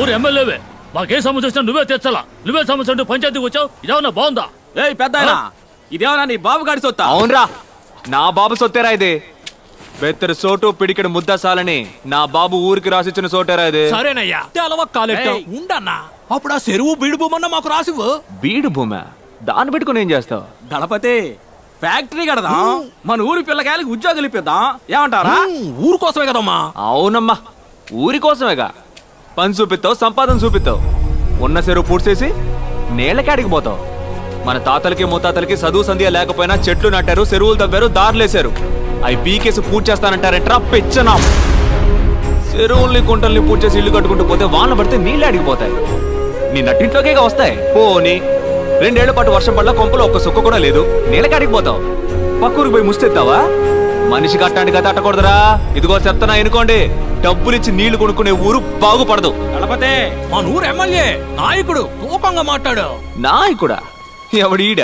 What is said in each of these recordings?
ఊరు ఎమ్మెల్యేవే. మాకే సమస్య వచ్చినా నువ్వే తెచ్చలా నువ్వే సమస్య అంటూ పంచాయతీకి వచ్చావు? ఇదేమన్నా బాగుందా? ఏయ్ పెద్ద ఇదేమన్నా నీ బాబు గాడి సొత్తా? అవునరా. నా బాబు సొత్తేరా ఇది. బెత్తరు సోటు పిడికెడు ముద్ద సాలని నా బాబు ఊరికి రాసిచ్చిన సోటేరా ఇది. సరేనయ్యా. తెలవ. ఉండన్నా. అప్పుడు ఆ చెరువు బీడు భూమన్న మాకు రాసివ్వు. బీడు భూమి దాన్ని పెట్టుకుని ఏం చేస్తావు? దళపతి ఫ్యాక్టరీ కడదాం. మన ఊరి పిల్లకాయలకి ఉద్యోగాలు ఇప్పిద్దాం. ఏమంటారా? ఊరు కోసమే కదమ్మా. అవునమ్మా. ఊరి కోసమేగా. పని చూపిస్తావు సంపాదన చూపిస్తావు. ఉన్న చెరువు పూడ్చేసి నేలకాడికి పోతావు. మన తాతలకి ముత్తాతలకి చదువు సంధ్య లేకపోయినా చెట్లు నాటారు చెరువులు తవ్వారు దారులేశారు అవి పీకేసి పూజ చేస్తానంటారంటరా పెచ్చనా చెరువుల్ని కుంటల్ని పూడ్చేసి చేసి ఇల్లు కట్టుకుంటూ పోతే వాన పడితే నీళ్ళు అడిగిపోతాయి నీ నట్టింట్లోకే వస్తాయి. పోని రెండేళ్ళ పాటు వర్షం పడ్డ కొంపలో ఒక్క సుక్క కూడా లేదు. నేలకాడికి పోతావు. పక్కూరికి పోయి ముస్తెత్తావా? మనిషి కట్టానికి కదా అట్టకూడదురా. ఇదిగో చెప్తానా ఎనుకోండి డబ్బులిచ్చి నీళ్ళు కొనుక్కునే ఊరు బాగుపడదు. దళపతి మన ఊరు ఎమ్మెల్యే నాయకుడు తూకంగా మాట్లాడు. నాయకుడా? ఎవడీడ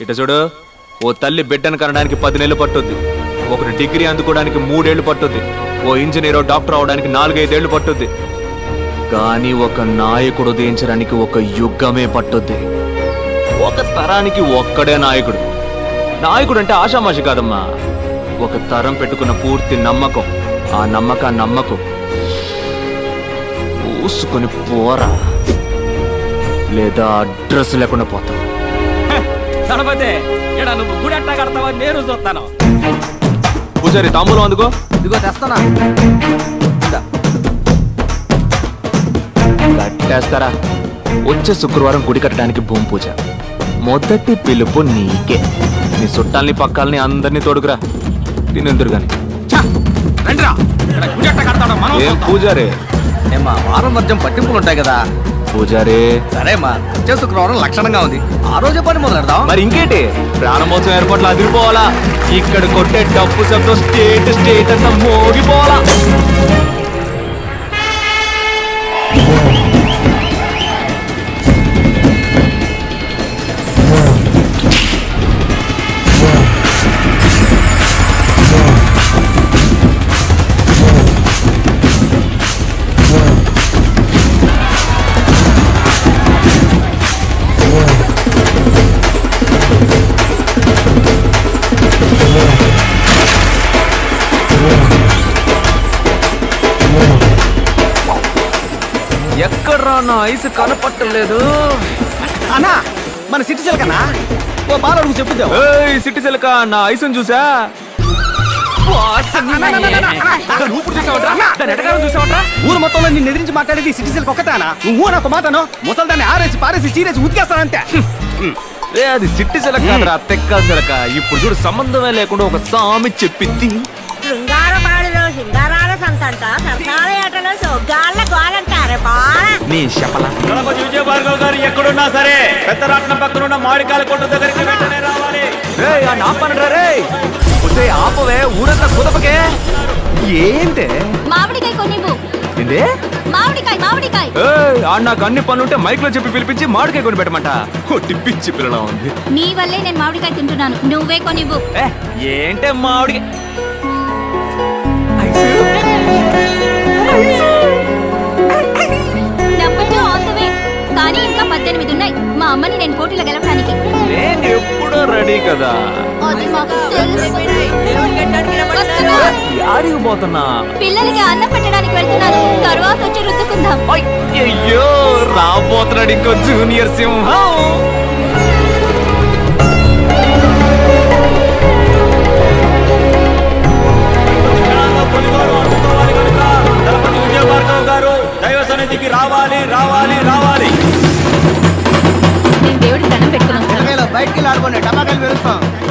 ఇట చూడు ఓ తల్లి బిడ్డను కనడానికి పది నెలలు పట్టుద్ది. ఒకటి డిగ్రీ అందుకోవడానికి మూడేళ్ళు పట్టుద్ది. ఓ ఇంజనీరో డాక్టర్ అవడానికి నాలుగైదేళ్ళు పట్టుద్ది. కానీ ఒక నాయకుడు ఉదయించడానికి ఒక యుగమే పట్టుద్ది. ఒక తరానికి ఒక్కడే నాయకుడు. నాయకుడు అంటే ఆషామాషి కాదమ్మా. ఒక తరం పెట్టుకున్న పూర్తి నమ్మకం. ఆ నమ్మక నమ్మకం. పూసుకొని పోరా. లేదా అడ్రస్ లేకుండా పోతావు దళపతి ఇక్కడ నువ్వు గుడి కడతావా? నేను చూస్తాను పూజారి తాంబూలం అందుకో. ఇదిగో తెస్తానా కట్టేస్తారా? వచ్చే శుక్రవారం గుడి కట్టడానికి భూమి పూజ. మొదటి పిలుపు నీకే. నీ చుట్టాల్ని పక్కాలని అందరినీ తోడుకురా. తినెందురు మనం ఏం. పూజారే? ఏమా వారం వర్జం పట్టింపులు ఉంటాయి కదా? పూజారే? సరేమ్మా వచ్చే శుక్రవారం లక్షణంగా ఉంది. ఆ రోజే పని మొదలెడదాం. మరి ఇంకేంటి? ప్రాణమోత్సవం ఏర్పాట్లు అదిరిపోవాలా? ఇక్కడ కొట్టే డబ్బు శబ్దం స్టేట్ స్టేట్ అంతా మోగిపోవాలా? నా ఐస్ కనపట్టలేదు అన్నా మన సిటిజన్ కన్నా ఓ బాల అడుగు చెప్పుద్దాం. ఏయ్ సిట్టి సిలక నా ఐసుని చూసా? ఊరు మొత్తంలో నిన్ను ఎదిరించి మాట్లాడేది సిటిజన్ ఒక్కతానా నువ్వు నాకు మాటను? ముసలి దాన్ని ఆరేసి పారేసి చీరేసి ఉతికేస్తానంతే రే అది సిట్టి సిలక కాదురా తెక్క సిలక ఇప్పుడు చూడు సంబంధమే లేకుండా ఒక సామి చెప్పింది శృంగారపాడులో శృంగారాల సంతంట సరసాల ఏటలో సొగ్గాళ్ళ గోలంటారే బాల నీ శపల దళపతి విజయ భార్గవ్ గారు ఎక్కడున్నా సరే పెద్ద రాట్నం పక్కన ఉన్న మామిడికాయల కొట్టు దగ్గరికి వెంటనే రావాలి. రే ఆ నాపనరా రే ఉసే ఆపవే ఊరంతా కుదపకే. ఏంటే? మామిడికాయ కొనివ్వు. ఏందే? మామిడికాయ మామిడికాయ. ఏయ్ ఆడ నాకు అన్ని పనులుంటే మైక్లో చెప్పి పిలిపించి మామిడికాయ కొని పెట్టమంట. టిప్పించి పిల్లలా ఉంది. నీ వల్లే నేను మామిడికాయ తింటున్నాను. నువ్వే కొనివ్వు. ఏ ఏంటే మామిడి నేను పోటీలో గెలవడానికి. నేను ఎప్పుడో రెడీ కదా. అది మాకు తెలుసు. వస్తున్నా. యాడికి పోతున్నా. పిల్లలకి అన్నం పెట్టడానికి వెళ్తున్నాను తర్వాత వచ్చి రుద్దుకుందాం. అయ్యో రాబోతున్నాడు ఇంకో జూనియర్ సింహం. పులిగోరు అందుకోవాలి కనుక. వస్తాను బయటికి ఆడుకోండి టమాకాయలు పెరుగుతాం